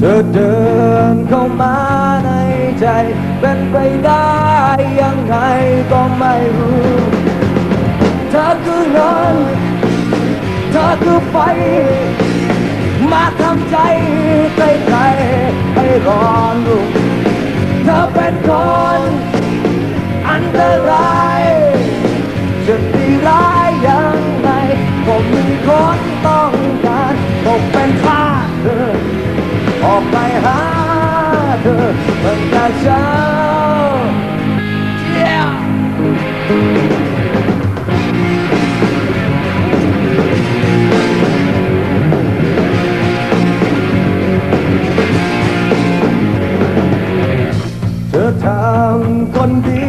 เธอเดินเข้ามาในใจ เป็นไปได้ยังไงก็ไม่รู้เธอคือเงินเธอคือไฟ มาทำใจใครๆให้ร้อนรุ่งเธอเป็นคนอันตราย ออกไปหาเธอตั้งแต่เช้า yeah. คนดี